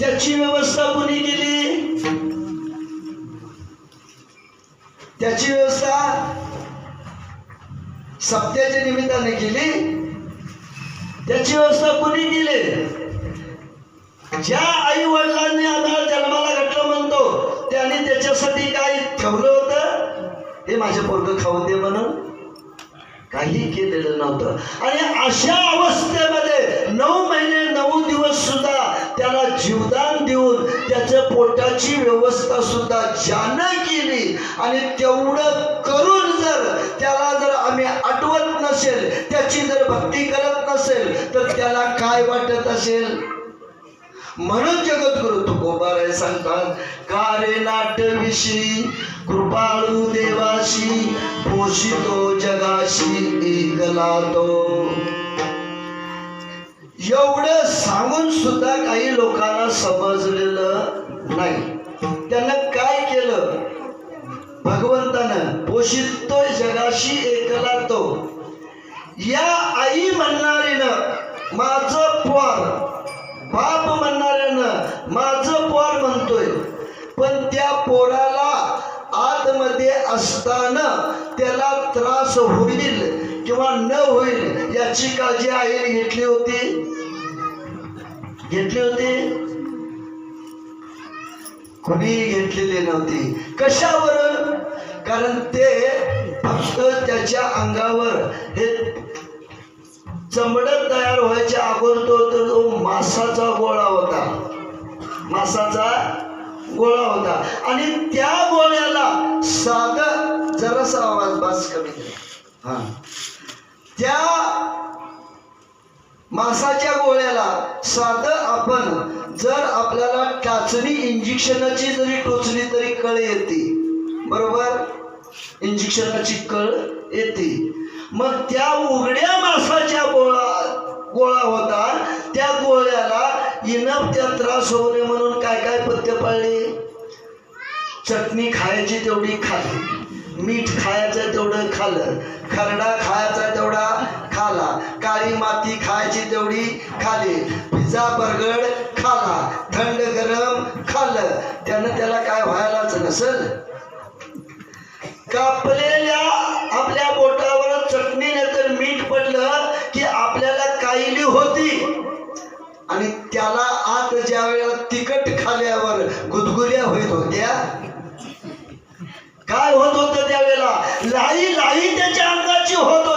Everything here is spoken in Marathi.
त्याची व्यवस्था कोणी केली? त्याची व्यवस्था सप्त्याच्या निमित्ताने केली. त्याची व्यवस्था कोणी केली? ज्या आई वडिलांनी आम्हाला जन्माला घटलं म्हणतो त्याने त्याच्यासाठी काय ठेवलं होतं? हे माझे पोरग खाऊ दे म्हणून. काही केलेलं नव्हतं. आणि अशा अवस्थेमध्ये पोटाची व्यवस्था सुद्धा ज्यानं केली आणि तेवढं करून जर त्याला जर आम्ही आठवत नसेल त्याची जर भक्ती करत नसेल तर त्याला काय वाटत असेल? म्हणून जगद्गुरु तुकोबाराय सांगतात कारे नाटविषयी कृपाळू देवाशी पोषितो जगाशी एकला तो एवढं सांगून सुद्धा काही लोकांना समजलेलं नाही. त्यानं काय केलं? भगवंतानं पोषितो जगाशी एकला तो या आई म्हणणारीनं माझं पोर बाप म्हणणाऱ्यानं माझं पोर म्हणतोय. पण त्या पोराला आतमध्ये असताना त्याला त्रास होईल. किंवा न होईल याची काळजी आईने घेतली होती? घेतली होती? कोणी घेतलेली नव्हती. कशावर? कारण ते फक्त त्याच्या अंगावर हे चमडत तयार व्हायच्या अगोदर तो तो- तो मासाचा गोळा होता. मासाचा गोळा होता. आणि त्या गोळ्याला साध जरासा आवाज बास कमी केला. हा. त्या मासाच्या गोळ्याला साधं आपण जर आपल्याला टाचणी इंजेक्शनाची जरी टोचली तरी कळ येते. बरोबर? इंजेक्शनाची कळ येते. मग त्या उघड्या मासाच्या गोळा गोळा होता त्या गोळ्याला इनप त्या त्रास होऊ नये म्हणून काय काय पथ्य पाळले? चटणी खायची तेवढी खाल्ली. मीठ खायचं तेवढं खाल्लं. खरडा खायचा तेवढा खाला. काळी माती खायची तेवढी खाली. पिझ्झा बर्गर खाला. थंड गरम खाल्लं. त्यानं त्याला काय व्हायलाच नसल? कापलेल्या आपल्या बोटावर चटणीने तर मीठ पडलं की आपल्याला कायली होती. आणि त्याला आत ज्या वेळेला तिखट खाल्यावर गुदगुल्या होत होत्या काय होत होतं त्यावेळेला. लाई लाई त्याच्या अंगाची होत